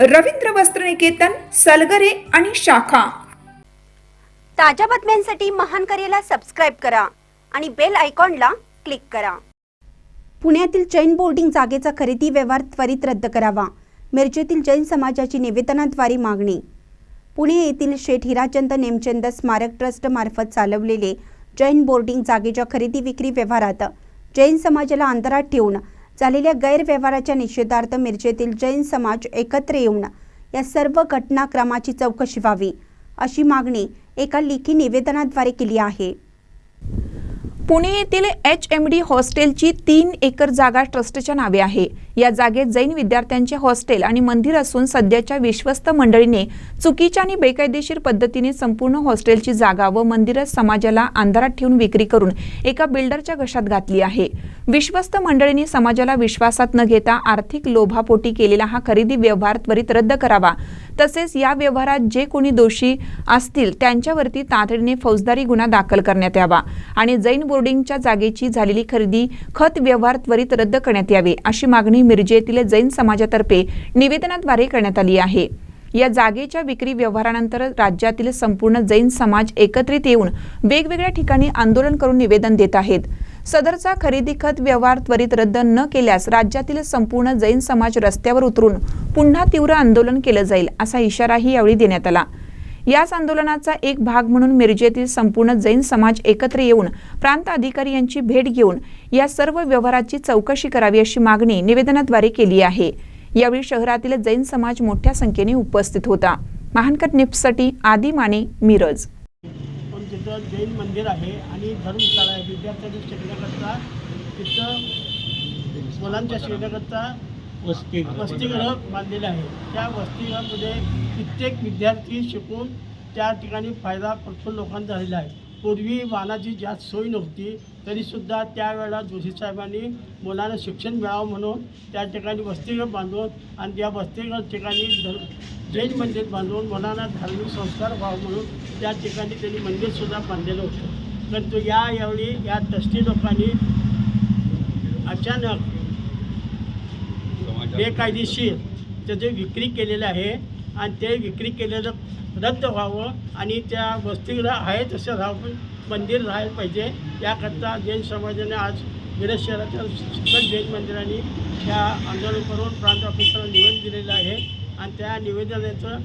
रवींद्र वस्त्रनिकेतन सलगरे आणि शाखा. ताज्या बातम्यांसाठी महान करेला सबस्क्राईब करा आणि बेल आयकॉनला क्लिक करा. पुण्यातील जैन बोर्डिंग जागेचा खरेदी व्यवहार त्वरित रद्द करावा. मिरजेतील जैन समाजाची निवेदनाद्वारे मागणी. पुणे येथील शेठ हिराचंद नेमचंद स्मारक ट्रस्ट मार्फत चालवलेले जैन बोर्डिंग जागेच्या खरेदी विक्री व्यवहारात जैन समाजाला अंतरात ठेवून झालेल्या गैरव्यवहाराच्या निषेधार्थ मिरजेतील जैन समाज एकत्र येऊन या सर्व घटनाक्रमाची चौकशी व्हावी अशी मागणी एका लेखी निवेदनाद्वारे केली आहे. पुणे येथील एच एम डी हॉस्टेलची तीन एकर जागा ट्रस्टच्या नावे आहे. या जागेत जैन विद्यार्थ्यांचे हॉस्टेल आणि मंदिर असून सध्याच्या विश्वस्त मंडळीने चुकीच्या आणि बेकायदेशीर पद्धतीने संपूर्ण हॉस्टेलची जागा व मंदिर समाजाला अंधारात ठेवून विक्री करून एका बिल्डरच्या घशात घातली आहे. विश्वस्त मंडळीने समाजाला विश्वासात न घेता आर्थिक लोभापोटी केलेला हा खरेदी व्यवहार त्वरित रद्द करावा. तसेच या व्यवहारात जे कोणी दोषी असतील त्यांच्यावरती तातडीने फौजदारी गुन्हा दाखल करण्यात यावा आणि जैन बोर्डिंगच्या जागेची झालेली खरेदी खत व्यवहार त्वरित रद्द करण्यात यावे अशी मागणी मिरजे येथील जैन समाजातर्फे निवेदनाद्वारे करण्यात आली आहे. या जागेच्या विक्री व्यवहारानंतर राज्यातील संपूर्ण जैन समाज एकत्रित येऊन वेगवेगळ्या ठिकाणी आंदोलन करून निवेदन देत आहेत. सदरचा खरेदी खत व्यवहार त्वरित रद्द न केल्यास राज्यातील संपूर्ण जैन समाज रस्त्यावर उतरून पुन्हा तीव्र आंदोलन केलं जाईल असा इशाराही यावेळी देण्यात आला. याच आंदोलनाचा एक भाग म्हणून मिरजेतील संपूर्ण जैन समाज एकत्र येऊन प्रांत अधिकारी यांची भेट घेऊन या सर्व व्यवहाराची चौकशी करावी अशी मागणी निवेदनाद्वारे केली आहे. यावेळी शहरातील जैन समाज मोठ्या संख्येने उपस्थित होता. महानकट निप्ससाठी आदी माने मिरज. तिथं जैन मंदिर आहे आणि धर्मशाळा आहे विद्यार्थ्यांच्या शिकण्याकरता तिथं मुलांच्या शिकण्याकरता वसतिगृह बांधलेले आहे त्या वसतिगृहामध्ये कित्येक विद्यार्थी शिकून त्या ठिकाणी फायदा प्रचूर लोकांचा झालेला आहे. पूर्वी वाहनाची जास्त सोय नव्हती तरीसुद्धा त्यावेळेला जोशी साहेबांनी मुलांना शिक्षण मिळावं म्हणून त्या ठिकाणी वसतिगृह बांधून आणि त्या वसतिगृह ठिकाणी धर्म जैन मंदिर बांधून मुलांना धार्मिक संस्कार व्हावं म्हणून त्या ठिकाणी त्यांनी मंदिरसुद्धा बांधलेलं होतं. परंतु या यावेळी या ट्रस्टी लोकांनी अचानक बेकायदेशीर त्याचे विक्री केलेले आहे आणि ते विक्री केलेलं रद्द व्हावं आणि त्या वस्तीला आहे तसं राहून मंदिर राहायला पाहिजे. याकरता जैन समाजाने आज मिरज शहराच्या सकल जैन मंदिरांनी त्या आंदोलन करून प्रांत ऑफिसरला निवेदन दिलेलं आहे. आणि त्या निवेदनाचं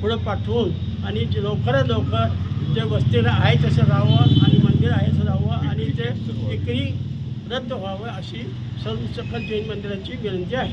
पुढं पाठवून आणि लवकरात लवकर जे वस्तीला आहे तसं राहावं आणि मंदिर आहे तसं राहावं आणि ते विक्री रद्द व्हावं अशी सर्व सकल जैन मंदिरांची विनंती आहे.